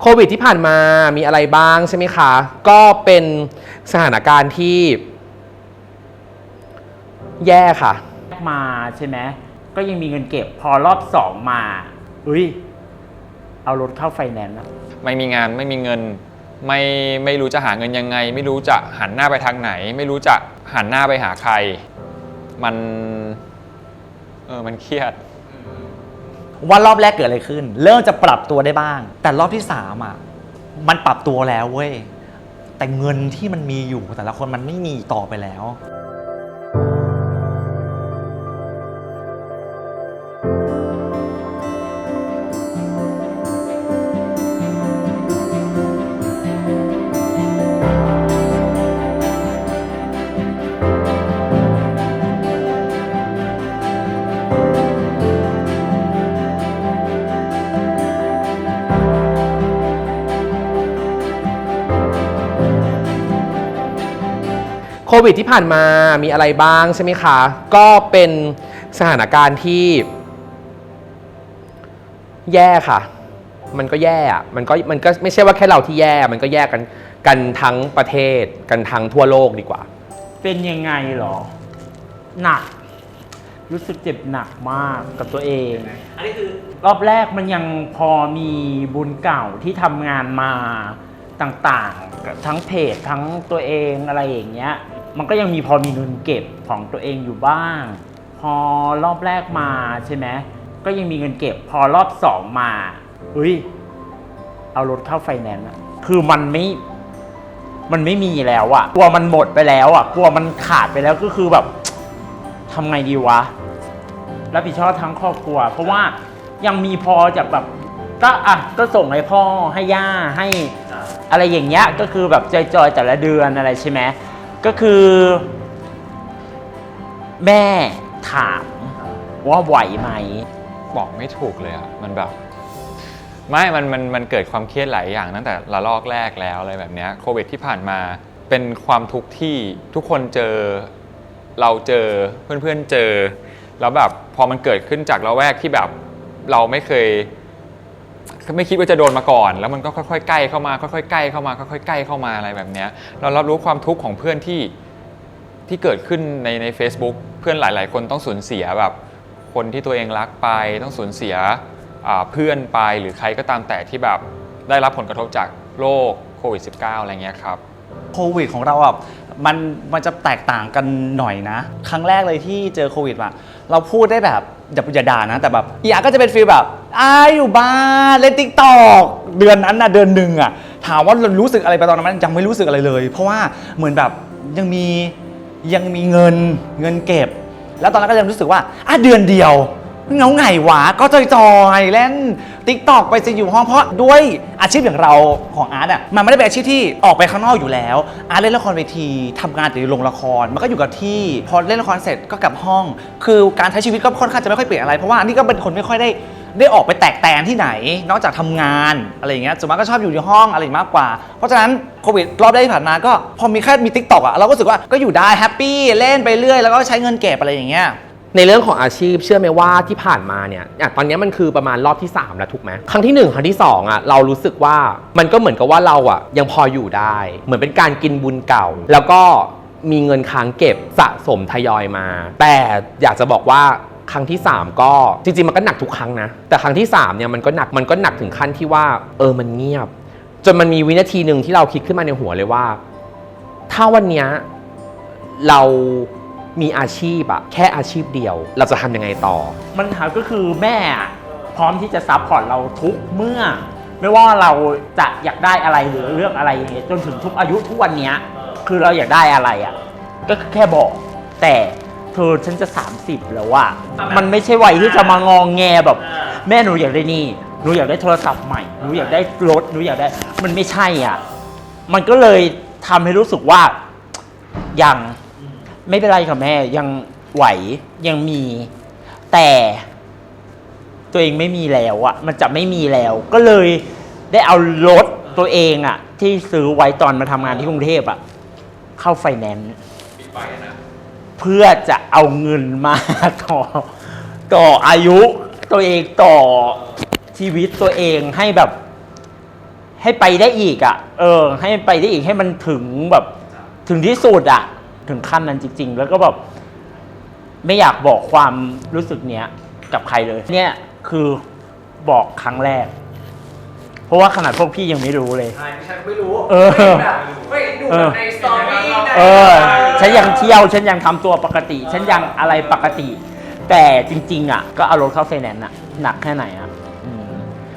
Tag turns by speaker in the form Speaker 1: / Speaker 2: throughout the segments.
Speaker 1: โควิดที่ผ่านมามีอะไรบ้างใช่ไหมคะ ก็เป็นสถานการณ์ที่ แย่ค่ะ
Speaker 2: มาใช่ไหมก็ยังมีเงินเก็บพอรอบสองมาอุ้ยเอารถเข้าไฟแนนซ์อะ
Speaker 3: ไม่มีงานไม่มีเงิน ไม่ไม่รู้จะหาเงินยังไง ไม่รู้จะหันหน้าไปทางไหน ไม่รู้จะหันหน้าไปหาใคร มัน เออมันเครียด
Speaker 4: ว่ารอบแรกเกิดอะไรขึ้น เริ่มจะปรับตัวได้บ้าง แต่รอบที่สามอะมันปรับตัวแล้วเว้ยแต่เงินที่มันมีอยู่แต่ละคนมันไม่มีต่อไปแล้ว
Speaker 1: วิดที่ผ่านมามีอะไรบ้างใช่ไหมคะ ก็เป็นสถานการณ์ที่ แย่ค่ะ มันก็แย่อะมันก็มันก็ไม่ใช่ว่าแค่เราที่แย่ มันก็แย่กันกันทั้งประเทศกันทั้งทั่วโลกดีกว่า
Speaker 2: เป็นยังไงเหรอ หนัก รู้สึกเจ็บหนักมากกับตัวเอง
Speaker 4: อันนี้คือ
Speaker 2: รอบแรกมันยังพอมีบุญเก่าที่ทำงานมาต่างๆ ทั้งเพจทั้งตัวเองอะไรอย่างเงี้ย มันก็ยังมีพอมีเงินเก็บของตัวเองอยู่บ้าง พอรอบแรกมาใช่ไหมก็ยังมีเงินเก็บ พอรอบสองมาอุ้ยเอารถเข้าไฟแนนซ์อะคือมันไม่มันไม่มีแล้วอะกลัวมันหมดไปแล้วอะกลัวมันขาดไปแล้วก็คือแบบทำไงดีวะรับผิดชอบทั้งครอบครัว เพราะว่ายังมีพอจากแบบก็อะก็ส่งให้พ่อให้ย่าให้อะไรอย่างเงี้ยก็คือแบบจอยๆแต่ละเดือนอะไรใช่ไหม ก็คือ แม่ถามว่าไหวไหม
Speaker 3: บอกไม่ถูกเลยอะมันแบบ ไม่ มัน มัน มันเกิดความเครียดหลายอย่างตั้งแต่ละลอกแรกแล้วอะไรแบบเนี้ยโควิดที่ผ่านมาเป็นความทุกข์ที่ทุกคนเจอ เราเจอ เพื่อนๆเจอ แล้วแบบพอมันเกิดขึ้นจากละแวกที่แบบเราไม่เคย ไม่คิดว่าจะโดนมาก่อน แล้วมันก็ค่อยๆใกล้เข้ามาค่อยๆใกล้เข้ามาค่อยๆใกล้เข้ามาอะไรแบบเนี้ยเรารับรู้ความทุกข์ของเพื่อนที่ที่เกิดขึ้นในใน Facebook เพื่อนหลาย ๆ คนต้องสูญเสียแบบคนที่ตัวเองรักไปต้องสูญเสียเพื่อนไปหรือใครก็ตามแต่ที่แบบได้รับผลกระทบจากโรคโควิด -19 อะไรเงี้ยครับ
Speaker 4: โควิดของเราอะมันมันจะแตกต่างกันหน่อยนะ ครั้งแรกเลยที่เจอโควิดอะเราพูดได้แบบอย่าอย่าด่านะ แต่แบบอีอาก็จะเป็นฟีลแบบ อายอยู่บ้านเล่นติ๊กตอกเดือนนั้นนะเดือนหนึ่งอะถามว่ารู้สึกอะไรไปตอนนั้นยังไม่รู้สึกอะไรเลย เพราะว่าเหมือนแบบยังมียังมีเงินเงินเก็บ แล้วตอนนั้นก็ยังรู้สึกว่าอะเดือนเดียวเงาไงวะก็จอยๆเล่นติ๊กตอกไปจะอยู่ห้องเพราะด้วยอาชีพอย่างเราของอาร์ตอะมันไม่ได้เป็นอาชีพที่ออกไปข้างนอกอยู่แล้ว อาร์ตเล่นละครเวทีทำงานหรือลงละคร มันก็อยู่กับที่ พอเล่นละครเสร็จก็กลับห้อง คือการใช้ชีวิตก็ค่อนข้างจะไม่ค่อยเปลี่ยนอะไรเพราะว่านี่ก็เป็นคนไม่ค่อยได้ ได้ออกไปแตกแตนที่ไหน นอกจากทำงานอะไรอย่างเงี้ยส่วนมากก็ชอบอยู่ในห้องอะไรมากกว่า เพราะฉะนั้นโควิดรอบแรกที่ผ่านมาก็พอมีแค่มีทิกตอกอะเราก็รู้สึกว่าก็อยู่ได้แฮปปี้เล่นไปเรื่อยแล้วก็ใช้เงินเก็บอะไรอย่างเงี้ย
Speaker 1: ในเรื่องของอาชีพเชื่อไหมว่าที่ผ่านมาเนี่ยอะตอนนี้มันคือประมาณรอบที่ 3 แล้วถูกไหมครั้งที่ 1 ครั้งที่ 2อะเรารู้สึกว่ามันก็เหมือนกับว่าเราอะยังพออยู่ได้ เหมือนเป็นการกินบุญเก่า แล้วก็มีเงินค้างเก็บสะสมทยอยมา แต่อยากจะบอกว่า ครั้งที่ 3 ก็จริงๆ มันก็หนักทุกครั้งนะ แต่ครั้งที่3เนี่ยมันก็หนักมันก็หนักถึงขั้นที่ว่าเออมันเงียบ จนมันมีวินาทีหนึ่งที่เราคิดขึ้นมาในหัวเลยว่า ถ้าวันนี้เรามีอาชีพอะแค่อาชีพเดียว เราจะทำยังไงต่อ
Speaker 2: มันหาก็คือแม่พร้อมที่จะซัพพอร์ตเราทุกเมื่อ ไม่ว่าเราจะอยากได้อะไรหรือเรื่องอะไรย่างเงี้ยจนถึงทุกอายุทุกวันเนี้ยคือเราอยากได้อะไรอะก็แค่บอกแต่ เธอฉันจะ 30 แล้วอะมันไม่ใช่วัยที่จะมางองแงแบบ แม่หนูอยากได้นี่ หนูอยากได้โทรศัพท์ใหม่ หนูอยากได้รถ หนูอยากได้ มันไม่ใช่อะ มันก็เลยทำให้รู้สึกว่า ยังไม่เป็นไรค่ะแม่ ยังไหวยังมี แต่ตัวเองไม่มีแล้วอะมันจะไม่มีแล้ว ก็เลยได้เอารถตัวเองอะที่ซื้อไว้ตอนมาทำงานที่กรุงเทพอะเข้าไฟแนนซ์ เพื่อจะเอาเงินมาต่อ ต่ออายุตัวเองต่อชีวิตตัวเองให้แบบ ให้ไปได้อีกอะ่ะ เออ ให้ไปได้อีกให้มันถึงแบบ ถึงที่สุดอะ่ะ ถึงขั้นนั้นจริง ๆ แล้วก็แบบไม่อยากบอกความรู้สึกเนี้ยกับใครเลย เนี่ยคือบอกครั้งแรก เพราะว่าขนาดพวกพี่ยังไม่รู้เลย
Speaker 5: ใช่ฉันไม่รู้
Speaker 2: เออ
Speaker 5: แบบเฮ้ยดูแบบในสตอรี่ใน
Speaker 2: เออ ฉันยังเที่ยว ฉันยังทำตัวปกติ ฉันยังอะไรปกติ แต่จริง ๆ อะ ก็เอารถเข้าไฟแนนซ์อะหนักแค่ไหนอะอืม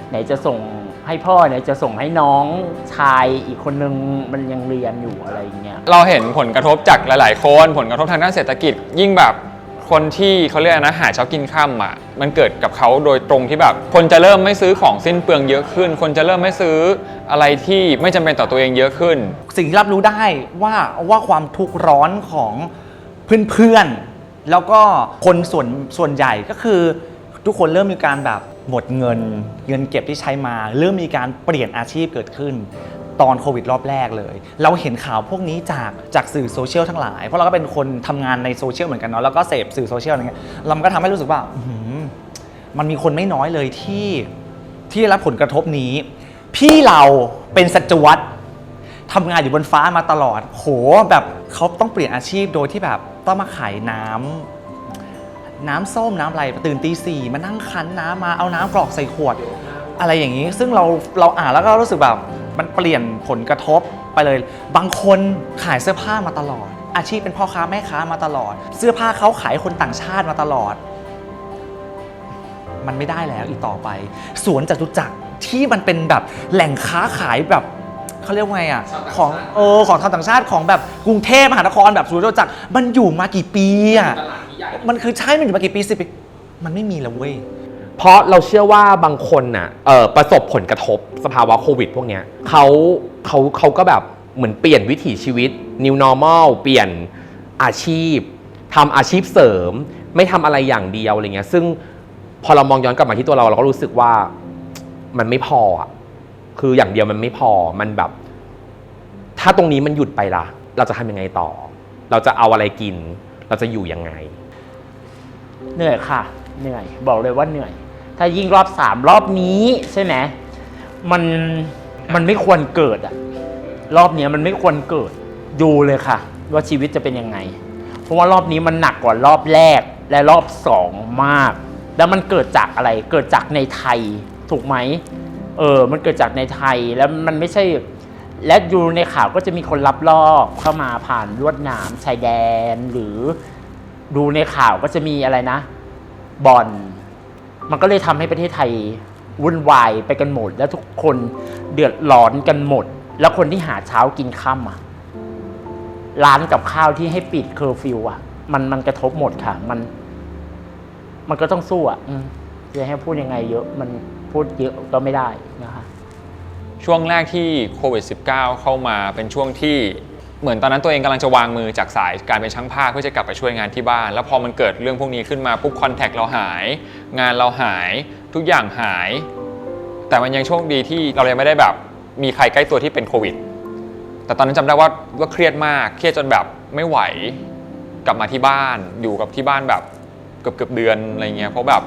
Speaker 2: ไหนจะส่งให้พ่อไหนจะส่งให้น้องชายอีกคนนึงมันยังเรียนอยู่อะไรอย่างเงี้ย
Speaker 3: เราเห็นผลกระทบจากหลาย ๆ คน ผลกระทบทางด้านเศรษฐกิจยิ่งแบบ คนที่เขาเรียกนะหาเช้ากินข้ามอะมันเกิดกับเขาโดยตรงที่แบบ คนจะเริ่มไม่ซื้อของสิ้นเปลืองเยอะขึ้น คนจะเริ่มไม่ซื้ออะไรที่ไม่จำเป็นต่อตัวเองเยอะขึ้น
Speaker 4: สิ่งที่รับรู้ได้ว่าว่าความทุกข์ร้อนของเพื่อนๆแล้วก็คนส่วนส่วนใหญ่ก็คือ ทุกคนเริ่มมีการแบบหมดเงินเงินเก็บที่ใช้มา เริ่มมีการเปลี่ยนอาชีพเกิดขึ้น ตอนโควิดรอบแรกเลย เราเห็นข่าวพวกนี้จากจากสื่อโซเชียลทั้งหลาย เพราะเราก็เป็นคนทำงานในโซเชียลเหมือนกันเนาะแล้วก็เสพสื่อโซเชียลอะไรเงี้ยเราก็ทำให้รู้สึกว่ามันมีคนไม่น้อยเลยที่ที่ได้รับผลกระทบนี้ พี่เราเป็นสจวัตทำงานอยู่บนฟ้ามาตลอด โหแบบเขาต้องเปลี่ยนอาชีพโดยที่แบบต้องมาขายน้ำน้ำส้มน้ำอะไรตื่นตีสี่มานั่งคั้นน้ำมาเอาน้ำกรอกใส่ขวด อะไรอย่างนี้ ซึ่งเราเราอ่านแล้วก็รู้สึกแบบ มันเปลี่ยนผลกระทบไปเลย บางคนขายเสื้อผ้ามาตลอด อาชีพเป็นพ่อค้าแม่ค้ามาตลอด เสื้อผ้าเขาขายคนต่างชาติมาตลอด มันไม่ได้แล้วอีกต่อไป สวนจตุจักรที่มันเป็นแบบแหล่งค้าขายแบบเขาเรียกว่าไงอะของเออของชาวต่างชาติของแบบกรุงเทพมหานครแบบสวนจตุจักรมันอยู่มากี่ปีอะมันคือใช่มันอยู่มากี่ปีสิบปีมันไม่มีแล้วเว้ย
Speaker 1: เพราะเราเชื่อว่าบางคนน่ะเอ่อประสบผลกระทบสภาวะโควิดพวกเนี้ยเขาเขาเขาก็แบบเหมือนเปลี่ยนวิถีชีวิต new normal เปลี่ยนอาชีพทำอาชีพเสริม ไม่ทำอะไรอย่างเดียวอะไรเงี้ยซึ่งพอเรามองย้อนกลับมาที่ตัวเราเราก็รู้สึกว่ามันไม่พออะคืออย่างเดียวมันไม่พอมันแบบ ถ้าตรงนี้มันหยุดไปละเราจะทำยังไงต่อ เราจะเอาอะไรกิน เราจะอยู่ยังไง
Speaker 2: เหนื่อยค่ะ เหนื่อย บอกเลยว่าเหนื่อย ถ้ายิ่งรอบสามรอบนี้ใช่ไหมมันมันไม่ควรเกิดอะรอบเนี้ยมันไม่ควรเกิดดูเลยค่ะ ว่าชีวิตจะเป็นยังไง เพราะว่ารอบนี้มันหนักกว่ารอบแรกและรอบสองมาก แล้วมันเกิดจากอะไรเกิดจากในไทยถูกไหมเออ มันเกิดจากในไทยแล้วมันไม่ใช่ และอยู่ในข่าวก็จะมีคนลับลอบเข้ามาผ่านลวดหนามชายแดน หรือดูในข่าวก็จะมีอะไรนะบอล มันก็เลยทำให้ประเทศไทยวุ่นวายไปกันหมด แล้วทุกคนเดือดร้อนกันหมด แล้วคนที่หาเช้ากินค่ำอะร้านกับข้าวที่ให้ปิดเคอร์ฟิวอะ มันมันกระทบหมดค่ะ มัน มันก็ต้องสู้อะจะให้พูดยังไงเยอะ มันพูดเยอะก็ไม่ได้นะคะ
Speaker 3: ช่วงแรกที่โควิด -19 เข้ามาเป็นช่วงที่ เหมือนตอนนั้นตัวเองกำลังจะวางมือจากสายการเป็นช่างภาพเพื่อจะกลับไปช่วยงานที่บ้าน แล้วพอมันเกิดเรื่องพวกนี้ขึ้นมาปุ๊บคอนแทคเราหาย งานเราหายทุกอย่างหาย แต่มันยังโชคดีที่เรายังไม่ได้แบบมีใครใกล้ตัวที่เป็นโควิด แต่ตอนนั้นจำได้ว่าว่าเครียดมาก เครียดจนแบบไม่ไหว กลับมาที่บ้านอยู่กับที่บ้านแบบเกือบเกือบเดือนอะไรเงี้ยเพราะแบบ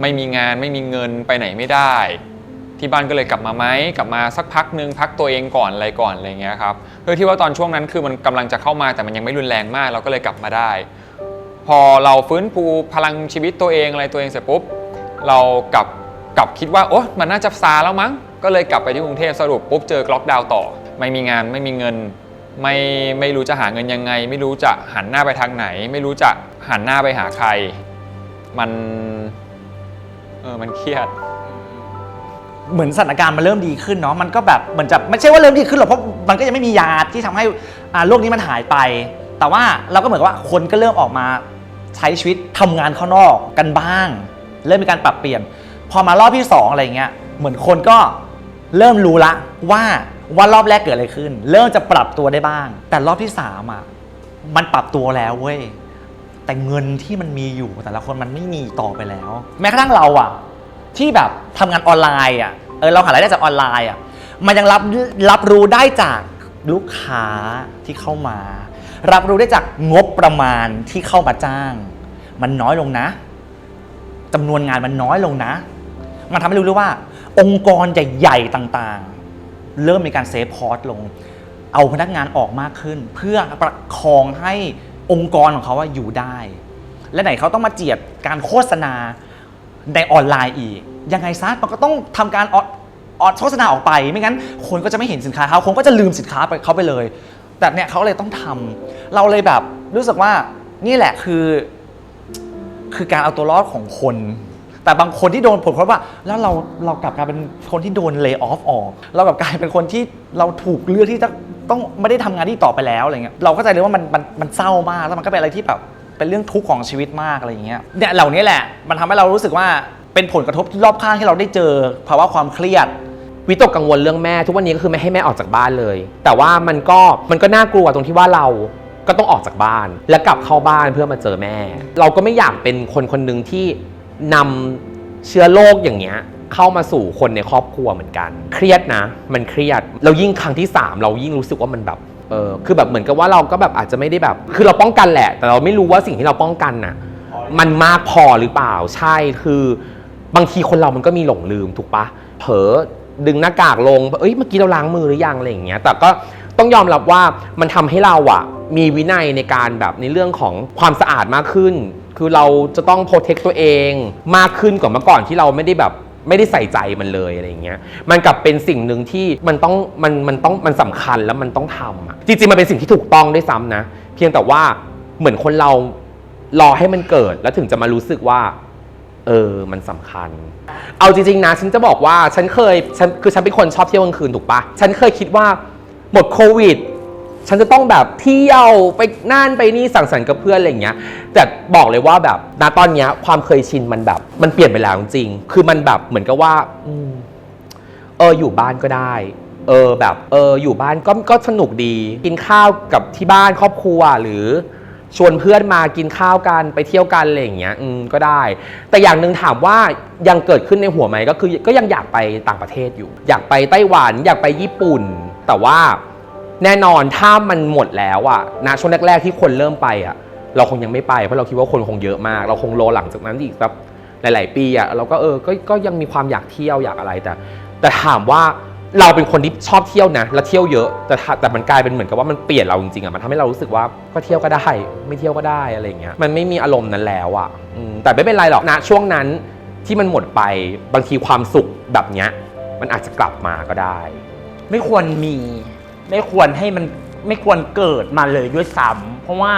Speaker 3: ไม่มีงานไม่มีเงินไปไหนไม่ได้ ที่บ้านก็เลยกลับมาไหมกลับมาสักพักนึงพักตัวเองก่อนอะไรก่อนอะไรเงี้ยครับเพื่อที่ว่าตอนช่วงนั้นคือมันกำลังจะเข้ามาแต่มันยังไม่รุนแรงมากเราก็เลยกลับมาได้ พอเราฟื้นฟูพลังชีวิตตัวเองอะไรตัวเองเสร็จปุ๊บเรากลับกลับคิดว่าโอ๊ยมันน่าจะซาแล้วมั้งก็เลยกลับไปที่กรุงเทพสรุปปุ๊บเจอล็อกดาวน์ต่อ ไม่มีงานไม่มีเงิน ไม่ไม่รู้จะหาเงินยังไง ไม่รู้จะหันหน้าไปทางไหน ไม่รู้จะหันหน้าไปหาใคร มันเออมันเครียด
Speaker 4: เหมือนสถานการณ์มันเริ่มดีขึ้นเนาะมันก็แบบเหมือนจะไม่ใช่ว่าเริ่มดีขึ้นหรอกเพราะมันก็ยังไม่มียาที่ทำให้โรคนี้มันหายไป แต่ว่าเราก็เหมือนกับว่าคนก็เริ่มออกมาใช้ชีวิตทำงานข้างนอกกันบ้าง เริ่มมีการปรับเปลี่ยน พอมารอบที่สองอะไรเงี้ยเหมือนคนก็เริ่มรู้ละว่าว่ารอบแรกเกิดอะไรขึ้น เริ่มจะปรับตัวได้บ้าง แต่รอบที่สามอะมันปรับตัวแล้วเว้ยแต่เงินที่มันมีอยู่แต่ละคนมันไม่มีต่อไปแล้ว แม้กระทั่งเราอะ ที่แบบทำงานออนไลน์อะเออเราหารายได้จากออนไลน์อะมันยังรับรับรู้ได้จากลูกค้าที่เข้ามา รับรู้ได้จากงบประมาณที่เข้ามาจ้าง มันน้อยลงนะจำนวนงานมันน้อยลงนะ มันทำให้รู้เลยว่า องค์กรใหญ่ๆต่างๆ เริ่มมีการเซฟคอร์สลง เอาพนักงานออกมากขึ้น เพื่อประคองให้องค์กรของเขาว่าอยู่ได้ และไหนเขาต้องมาเจียดการโฆษณา ในออนไลน์อีก ยังไงซะมันก็ต้องทำการออนออนโฆษณาออกไป ไม่งั้นคนก็จะไม่เห็นสินค้าเขาคนก็จะลืมสินค้าไปเขาไปเลย แต่เนี่ยเขาเลยต้องทำเราเลยแบบรู้สึกว่านี่แหละคือ คือการเอาตัวรอดของคน แต่บางคนที่โดนผลกระทบว่า แล้วเราเรากลับกลายเป็นคนที่โดนเล y off ออกเรากลับกลายเป็นคนที่เราถูกเลือกที่จะต้องไม่ได้ทำงานที่ต่อไปแล้วอะไรเงี้ยเราเข้าใจเลยว่ามันมันมันเศร้ามากแล้วมันก็เป็นอะไรที่แบบ เป็นเรื่องทุกข์ของชีวิตมากอะไรอย่างเงี้ยเนี่ยเหล่านี้แหละ มันทำให้เรารู้สึกว่าเป็นผลกระทบรอบข้างที่เราได้เจอภาวะความเครียด
Speaker 1: วิตกกังวลเรื่องแม่ ทุกวันนี้ก็คือไม่ให้แม่ออกจากบ้านเลย แต่ว่ามันก็มันก็น่ากลัวตรงที่ว่าเราก็ต้องออกจากบ้าน แล้วกลับเข้าบ้านเพื่อมาเจอแม่ เราก็ไม่อยากเป็นคนคนหนึ่งที่นำเชื้อโรคอย่างเงี้ยเข้ามาสู่คนในครอบครัวเหมือนกัน เครียดนะ มันเครียดเรายิ่งครั้งที่สามเรายิ่งรู้สึกว่ามันแบบ ออคือแบบเหมือนกับว่าเราก็แบบอาจจะไม่ได้แบบ คือเราป้องกันแหละ แต่เราไม่รู้ว่าสิ่งที่เราป้องกันน่ะ มันมากพอหรือเปล่า ใช่คือบางทีคนเรามันก็มีหลงลืมถูกปะเผลอดึงหน้ากากลง เอ้ยเมื่อกี้เราล้างมือหรือยังอะไรอย่างเงี้ย แต่ก็ต้องยอมรับว่ามันทำให้เราอะมีวินัยในการแบบในเรื่องของความสะอาดมากขึ้น คือเราจะต้องโปรเทคตัวเอง มากขึ้นกว่าเมื่อก่อนที่เราไม่ได้แบบ ไม่ได้ใส่ใจมันเลยอะไรอย่างเงี้ย มันกลับเป็นสิ่งหนึ่งที่มันต้องมันมันต้องมันสำคัญแล้วมันต้องทำอะจริงๆมันเป็นสิ่งที่ถูกต้องด้วยซ้ำนะ เพียงแต่ว่าเหมือนคนเรารอให้มันเกิดแล้วถึงจะมารู้สึกว่า เออ มันสำคัญ เอาจริงๆนะ ฉันจะบอกว่าฉันเคยฉันคือฉันเป็นคนชอบเที่ยวกลางคืนถูกปะฉันเคยคิดว่าหมดโควิด ฉันจะต้องแบบเที่ยวไปนั่นไปนี่สั่งสรรค์กับเพื่อนอะไรอย่างเงี้ย แต่บอกเลยว่าแบบณตอนเนี้ยความเคยชินมันแบบ มันเปลี่ยนไปแล้วจริง คือมันแบบเหมือนกับว่าอเอออยู่บ้านก็ได้เออแบบเอออยู่บ้านก็ก็สนุกดี กินข้าวกับที่บ้านครอบครัวหรือชวนเพื่อนมากินข้าวกันไปเที่ยวกันอะไรอย่างเงี้ยอืมก็ได้ แต่อย่างหนึ่งถามว่ายังเกิดขึ้นในหัวไหมก็คือก็ยังอยากไปต่างประเทศอยู่ อยากไปไต้หวันอยากไปญี่ปุ่น แต่ว่า แน่นอนถ้ามันหมดแล้วอะนะช่วงแรกๆที่คนเริ่มไปอะเราคงยังไม่ไปเพราะเราคิดว่าคนคงเยอะมาก เราคงรอหลังจากนั้นอีกแบบหลาย ๆ ปีอะเราก็เออก็ก็ยังมีความอยากเที่ยวอยากอะไรแต่ แต่ถามว่าเราเป็นคนที่ชอบเที่ยวนะแล้วเที่ยวเยอะแต่แต่มันกลายเป็นเหมือนกับว่ามันเปลี่ยนเราจริงๆอะมันทำให้เรารู้สึกว่าก็เที่ยวก็ได้ไม่เที่ยวก็ได้อะไรเงี้ยมันไม่มีอารมณ์นั้นแล้วอะแต่ไม่เป็นไรหรอกนะช่วงนั้นที่มันหมดไปบางทีความสุขแบบเนี้ยมันอาจจะกลับมาก็ได้
Speaker 2: ไม่ควรมี ไม่ควรให้มันไม่ควรเกิดมาเลยด้วยซ้ำเพราะว่า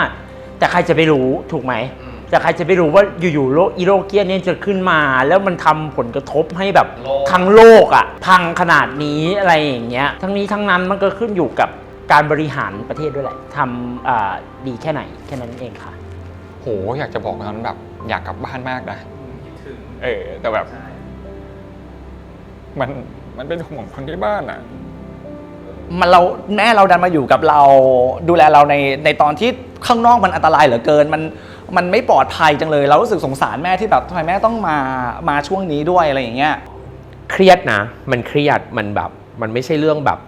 Speaker 2: แต่ใครจะไปรู้ถูกไหม แต่ใครจะไปรู้ว่าอยู่ๆโรคอีโรคเกียเนี่ยจะขึ้นมา แล้วมันทำผลกระทบให้แบบทั้งโลกอะพังขนาดนี้อะไรอย่างเงี้ยทั้งนี้ทั้งนั้นมันก็ขึ้นอยู่กับการบริหารประเทศด้วยแหละทำอ่าดีแค่ไหนแค่นั้นเองค่ะ
Speaker 3: โหอยากจะบอกตอนนั้นแบบอยากกลับบ้านมากนะเออแต่แบบ มันมันเป็นห่วงคนที่บ้านอะ
Speaker 4: มันเราแม่เราดันมาอยู่กับเรา ดูแลเราในในตอนที่ข้างนอกมันอันตรายเหลือเกินมันมันไม่ปลอดภัยจังเลย เรารู้สึกสงสารแม่ที่แบบทำไมแม่ต้องมามาช่วงนี้ด้วยอะไรอย่างเงี้ย
Speaker 1: เครียดนะ มันเครียดมันแบบ มันไม่ใช่เรื่องแบบ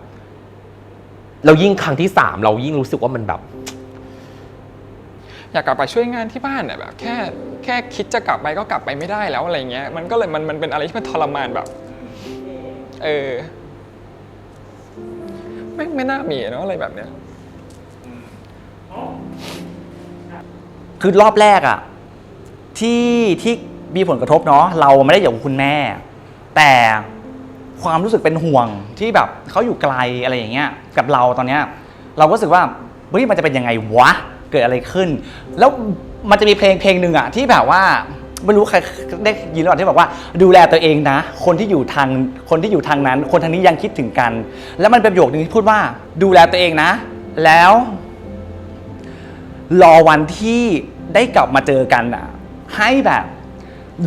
Speaker 1: เรายิ่งครั้งที่สามเรายิ่งรู้สึกว่ามันแบบ
Speaker 3: อยากกลับไปช่วยงานที่บ้านอะแบบ แค่แค่คิดจะกลับไปก็กลับไปไม่ได้แล้วอะไรเงี้ยมันก็เลยมันมันเป็นอะไรที่มันทรมานแบบ เออ ไม่งไม่น่ามีเนาะอะไรแบบเนี้ย
Speaker 4: คือรอบแรกอะที่ที่มีผลกระทบเนาะเราไม่ได้อยู่กับคุณแม่ แต่ความรู้สึกเป็นห่วงที่แบบเขาอยู่ไกลอะไรอย่างเงี้ยกับเราตอนเนี้ยเราก็รู้สึกว่าเฮ้ยมันจะเป็นยังไงวะเกิดอะไรขึ้น แล้วมันจะมีเพลงเพลงหนึ่งอะที่แบบว่า ไม่รู้ใครได้ยินหรือเปล่าที่บอกว่า ดูแลตัวเองนะ คนที่อยู่ทางคนที่อยู่ทางนั้น คนทางนี้ยังคิดถึงกัน แล้วมันเป็นประโยคนึงที่พูดว่าดูแลตัวเองนะ แล้ว รอวันที่ได้กลับมาเจอกันอะ ให้แบบ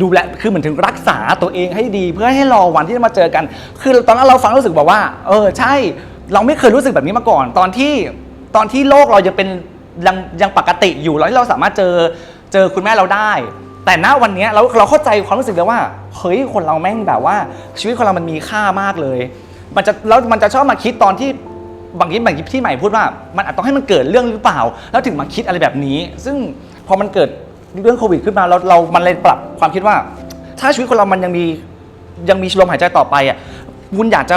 Speaker 4: ดูแลคือเหมือนถึงรักษาตัวเองให้ดี เพื่อให้รอวันที่จะมาเจอกัน คือตอนนั้นเราฟังรู้สึกแบบว่า เออใช่ เราไม่เคยรู้สึกแบบนี้มาก่อน ตอนที่ตอนที่โลกเรายังเป็นยังยังปกติอยู่แล้วที่เราสามารถเจอเจอคุณแม่เราได้ แต่ณวันนี้เราเราเข้าใจความรู้สึกเลยว่าเฮ้ยคนเราแม่งแบบว่า ชีวิตคนเรามันมีค่ามากเลย มันจะแล้วมันจะชอบมาคิดตอนที่บางทีบางทีที่ใหม่พูดว่า มันอาจต้องให้มันเกิดเรื่องหรือเปล่า แล้วถึงมาคิดอะไรแบบนี้ ซึ่งพอมันเกิดเรื่องโควิดขึ้นมาเราเรามันเลยปรับความคิดว่า ถ้าชีวิตคนเรามันยังมียังมีลมหายใจต่อไปอะคุณอยากจะ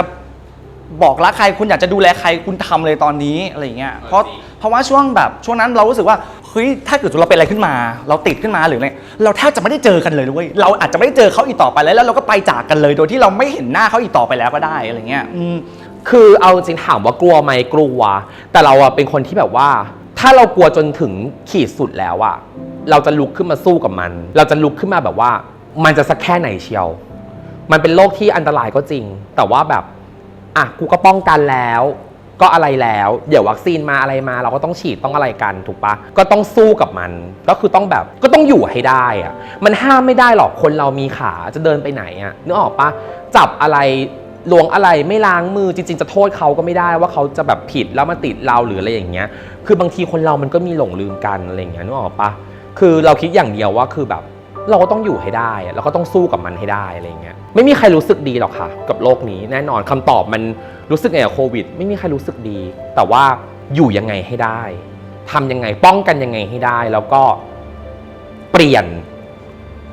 Speaker 4: บอกรักใคร คุณอยากจะดูแลใครคุณทำเลยตอนนี้อะไรเงี้ยเพราะเพราะว่าช่วงแบบช่วงนั้นเรารู้สึกว่า เฮ้ยถ้าเกิดเราเป็นอะไรขึ้นมา เราติดขึ้นมาหรืออะไรเราแทบจะไม่ได้เจอกันเลยด้วยเราอาจจะไม่ได้เจอเขาอีกต่อไปแล้ว แล้วเราก็ไปจากกันเลย โดยที่เราไม่เห็นหน้าเขาอีกต่อไปแล้วก็ได้อะไรเงี้ยอืม
Speaker 1: คือเอาจริงถามว่ากลัวไหมกลัว แต่เราอะเป็นคนที่แบบว่า ถ้าเรากลัวจนถึงขีดสุดแล้วอะเราจะลุกขึ้นมาสู้กับมัน เราจะลุกขึ้นมาแบบว่า มันจะสักแค่ไหนเชียว มันเป็นโรคที่อันตรายก็จริง แต่ว่าแบบอะกูก็ป้องกันแล้ว ก็อะไรแล้ว เดี๋ยววัคซีนมาอะไรมา เราก็ต้องฉีดต้องอะไรกันถูกปะก็ต้องสู้กับมัน ก็คือต้องแบบก็ต้องอยู่ให้ได้อะมันห้ามไม่ได้หรอกคนเรามีขาจะเดินไปไหนอะนึกออกปะจับอะไรลวงอะไรไม่ล้างมือจริง ๆ จะโทษเขาก็ไม่ได้ว่าเขาจะแบบผิดแล้วมาติดเราหรืออะไรอย่างเงี้ย คือบางทีคนเรามันก็มีหลงลืมกันอะไรอย่างเงี้ยนึกออกปะคือเราคิดอย่างเดียวว่าคือแบบเราก็ต้องอยู่ให้ได้อะเราก็ต้องสู้กับมันให้ได้อะไรอย่างเงี้ยไม่มีใครรู้สึกดีหรอกค่ะ กับโลกนี้แน่นอนคำตอบมัน รู้สึกไงกับโควิด ไม่มีใครรู้สึกดี แต่ว่าอยู่ยังไงให้ได้ทำยังไงป้องกันยังไงให้ได้ แล้วก็เปลี่ยน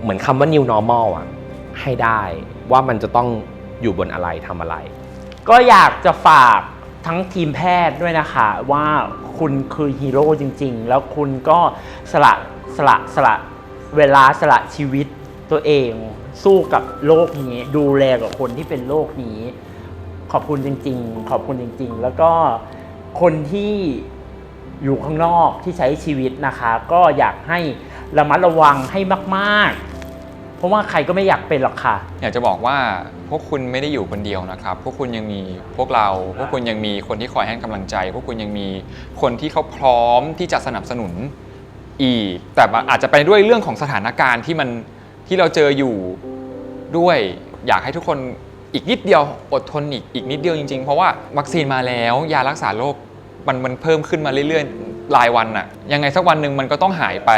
Speaker 1: เหมือนคำว่า new normal อะให้ได้ว่ามันจะต้องอยู่บนอะไรทำอะไร
Speaker 2: ก็อยากจะฝากทั้งทีมแพทย์ด้วยนะคะ ว่าคุณคือฮีโร่จริง ๆ แล้วคุณก็สละสละสละเวลาสละชีวิตตัวเอง สู้กับโรคนี้ ดูแลกับคนที่เป็นโรคนี้ ขอบคุณจริง ๆ ขอบคุณจริง ๆ แล้วก็คนที่อยู่ข้างนอกที่ใช้ชีวิตนะคะ ก็อยากให้ระมัดระวังให้มาก ๆ เพราะว่าใครก็ไม่อยากเป็นหรอกค่ะ
Speaker 3: อยากจะบอกว่าพวกคุณไม่ได้อยู่คนเดียวนะครับ พวกคุณยังมีพวกเรา พวกคุณยังมีคนที่คอยให้กำลังใจ พวกคุณยังมีคนที่เขาพร้อมที่จะสนับสนุนอีก แต่อาจจะไปด้วยเรื่องของสถานการณ์ที่มันที่เราเจออยู่ด้วย อยากให้ทุกคน อีกนิดเดียวอดทนอีกอีกนิดเดียวจริงๆ เพราะว่าวัคซีนมาแล้วยารักษาโรคมันมันเพิ่มขึ้นมาเรื่อยๆรายวันอะยังไงสักวันหนึ่งมันก็ต้องหายไป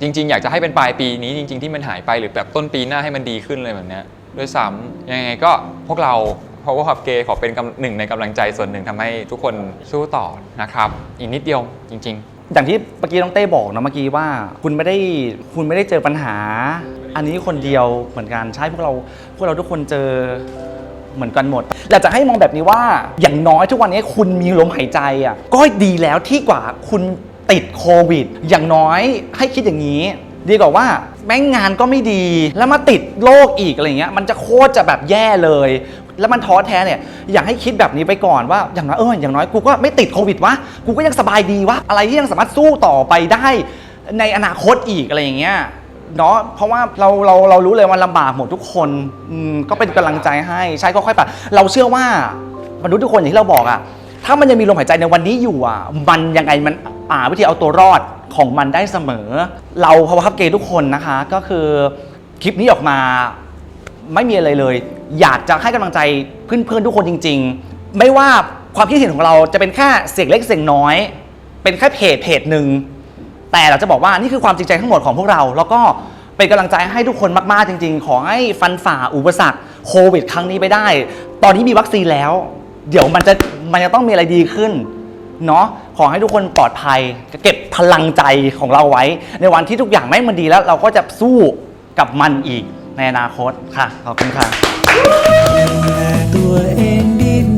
Speaker 3: จริง ๆ อยากจะให้เป็นปลายปีนี้จริง ๆที่มันหายไปหรือแบบต้นปีหน้าให้มันดีขึ้นเลยแบบนี้ด้วยซ้ำยังไงก็พวกเราเพราะว่าขับเกขอเป็นกำหนึ่งในกำลังใจส่วนหนึ่งทำให้ทุกคนสู้ต่อนะครับ อีกนิดเดียวจริง ๆ
Speaker 4: อย่างที่เมื่อกี้น้องเต้บอกนะเมื่อกี้ว่า คุณไม่ได้คุณไม่ได้เจอปัญหา อันนี้คนเดียวเหมือนกันใช่พวกเราพวกเราทุกคนเจอ เหมือนกันหมดอยากจะให้มองแบบนี้ว่าอย่างน้อยทุกวันนี้คุณมีลมหายใจอะก็ดีแล้วที่กว่าคุณติดโควิด อย่างน้อยให้คิดอย่างนี้ ดีกว่าว่าแม่งงานก็ไม่ดี แล้วมาติดโรคอีกอะไรเงี้ยมันจะโคตรจะแบบแย่เลย แล้วมันท้อแท้เนี่ยอยากให้คิดแบบนี้ไปก่อนว่าอย่างน้อยเอออย่างน้อยกูก็ไม่ติดโควิดวะกูก็ยังสบายดีวะอะไรที่ยังสามารถสู้ต่อไปได้ในอนาคตอีกอะไรอย่างเงี้ย เนาะเพราะว่าเราเราเรารู้เลยว่าลำบากหมดทุกคนอืมก็เป็นกำลังใจให้ใช่ก็ค่อยไปเราเชื่อว่ามนุษย์ทุกคนอย่างที่เราบอกอะถ้ามันยังมีลมหายใจในวันนี้อยู่อะมันยังไงมันอ่าวิธีเอาตัวรอดของมันได้เสมอ เราพาวพับเกย์ทุกคนนะคะ ก็คือคลิปนี้ออกมา ไม่มีอะไรเลย อยากจะให้กำลังใจเพื่อนๆทุกคนจริง ๆ ไม่ว่าความคิดเห็นของเราจะเป็นแค่เสียงเล็กเสียงน้อย เป็นแค่เพจเพจหนึ่ง แต่เราจะบอกว่านี่คือความจริงใจทั้งหมดของพวกเรา แล้วก็เป็นกำลังใจให้ทุกคนมากๆจริง ๆ ขอให้ฟันฝ่าอุปสรรคโควิด ครั้งนี้ไปได้ ตอนนี้มีวัคซีนแล้ว เดี๋ยวมันจะมันจะต้องมีอะไรดีขึ้นเนาะขอให้ทุกคนปลอดภัยเก็บพลังใจของเราไว้ ในวันที่ทุกอย่างไม่มันดีแล้ว เราก็จะสู้กับมันอีกในอนาคตค่ะขอบคุณค่ะ
Speaker 6: ตัวเอง